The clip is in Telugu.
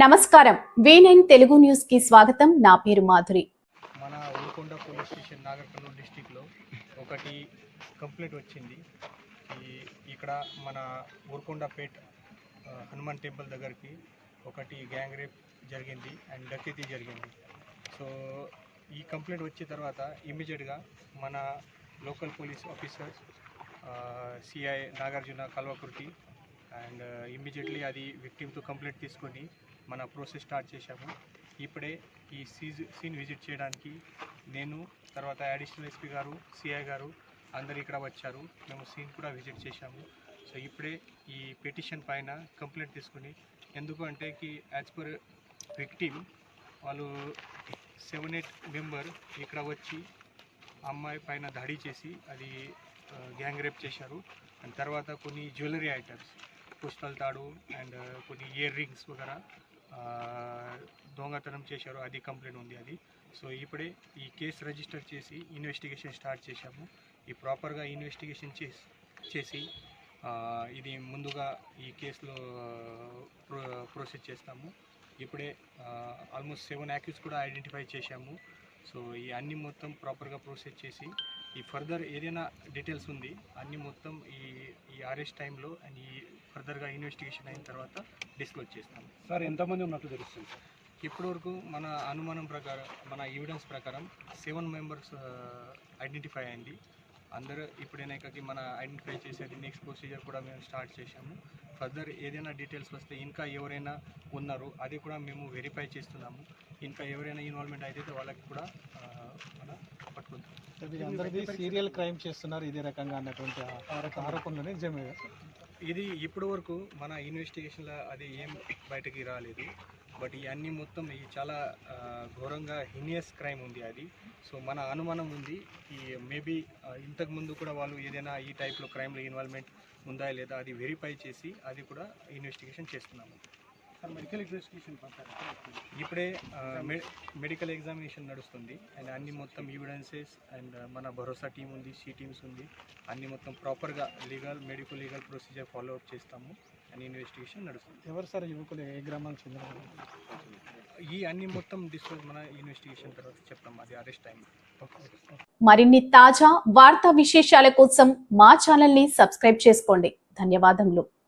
నమస్కారం. వీనైన్ తెలుగు న్యూస్కి స్వాగతం. నా పేరు మాధురి. మన ఉల్కొండ పోలీస్ స్టేషన్ నాగర్కర్నూలు కర్నూలు డిస్టిక్లో ఒకటి కంప్లైంట్ వచ్చింది. ఇక్కడ మన ఊరుకొండపేట్ హనుమాన్ టెంపుల్ దగ్గరికి ఒకటి గ్యాంగ్ రేప్ జరిగింది అండ్ డకెతీ జరిగింది. సో ఈ కంప్లైంట్ వచ్చిన తర్వాత ఇమీడియట్గా మన local police officers CI Nagarjuna Kalwakurthy and uh, immediately అది విక్టిమ్తో కంప్లైంట్ తీసుకొని మన ప్రోసెస్ స్టార్ట్ చేశాము. ఇప్పుడే ఈ సీజ్ సీన్ విజిట్ చేయడానికి నేను తర్వాత అడిషనల్ ఎస్పీ గారు సిఐ గారు అందరు ఇక్కడ వచ్చారు. మేము సీన్ కూడా విజిట్ చేశాము. సో ఇప్పుడే ఈ పిటిషన్ పైన కంప్లైంట్ తీసుకుని ఎందుకు అంటే కి యాజ్ పర్ విక్టిమ్ వాళ్ళు సెవెన్ ఎయిట్ మెంబర్ ఇక్కడ వచ్చి అమ్మాయి పైన దాడి చేసి అది uh, గ్యాంగ్ రేప్ చేశారు. అండ్ తర్వాత కొన్ని జ్యువెలరీ ఐటమ్స్ పుస్తల తాడు అండ్ కొన్ని ఇయర్ రింగ్స్ వగేరా దొంగతనం చేశారు. అది కంప్లైంట్ ఉంది అది. సో ఇప్పుడే ఈ కేసు రిజిస్టర్ చేసి ఇన్వెస్టిగేషన్ స్టార్ట్ చేశాము. ఈ ప్రాపర్గా ఇన్వెస్టిగేషన్ చేసి చేసి ఇది ముందుగా ఈ కేసులో ప్రో ప్రొసీడ్ చేస్తాము. ఇప్పుడే ఆల్మోస్ట్ సెవెన్ యాక్యూస్ కూడా ఐడెంటిఫై చేశాము. సో ఈ అన్ని మొత్తం ప్రాపర్గా ప్రొసీడ్ చేసి ఈ ఫర్దర్ ఏదైనా డీటెయిల్స్ ఉంది అన్ని మొత్తం ఈ ఈ అరెస్ట్ టైంలో అండ్ ఈ ఫర్దర్గా ఇన్వెస్టిగేషన్ అయిన తర్వాత డిస్క్లోజ్ చేస్తాము సార్ ఎంతమంది ఉన్నట్టు తెలుస్తుంది సార్? ఇప్పటివరకు మన అనుమానం ప్రకారం మన ఎవిడెన్స్ ప్రకారం సెవెన్ మెంబర్స్ ఐడెంటిఫై అయింది. అందరూ ఇప్పుడైనాకకి మన ఐడెంటిఫై చేసేది నెక్స్ట్ ప్రొసీజర్ కూడా మేము స్టార్ట్ చేశాము. ఫర్దర్ ఏదైనా డీటెయిల్స్ వస్తే ఇంకా ఎవరైనా ఉన్నారు అది కూడా మేము వెరిఫై చేస్తున్నాము. ఇంకా ఎవరైనా ఇన్వాల్వ్మెంట్ అయితే వాళ్ళకి కూడా పట్టుకుంటాం సీరియల్ క్రైమ్ చేస్తున్నారు. ఇదే రకంగా అన్నటువంటి ఆ- ఆరోపణలు నిజమే ఇది ఇప్పటి వరకు మన ఇన్వెస్టిగేషన్లో అది ఏం బయటకి రాలేదు. బట్ ఈ అన్ని మొత్తం ఈ చాలా ఘోరంగా హినియస్ క్రైమ్ ఉంది అది. సో మన అనుమానం ఉంది. ఈ మేబీ ఇంతకు ముందు కూడా వాళ్ళు ఏదైనా ఈ టైప్లో క్రైమ్లో ఇన్వాల్వ్మెంట్ ఉందా లేదా అది వెరిఫై చేసి అది కూడా ఇన్వెస్టిగేషన్ చేస్తున్నాము. ఇప్పుడే మెడికల్ ఎగ్జామినేషన్ నడుస్తుంది. అండ్ అన్ని మొత్తం ఎవిడెన్సెస్ అండ్ మన భరోసా టీం ఉంది సి టీమ్స్ ఉంది. అన్ని మొత్తం ప్రాపర్గా legal medical legal procedure follow up చేస్తాము. అండ్ ఇన్వెస్టిగేషన్ నడుస్తుంది. ఎవరు సార్ యువకులు? ఏ గ్రామానికి చెందిన? ఈ అన్ని మొత్తం డిస్క్లోజ్ మన ఇన్వెస్టిగేషన్ తర్వాత చెప్తాం. అది అరెస్ట్ టైం మరిన్ని తాజా వార్తా విశేషాల కోసం మా ఛానల్ని సబ్స్క్రైబ్ చేసుకోండి. ధన్యవాదములు.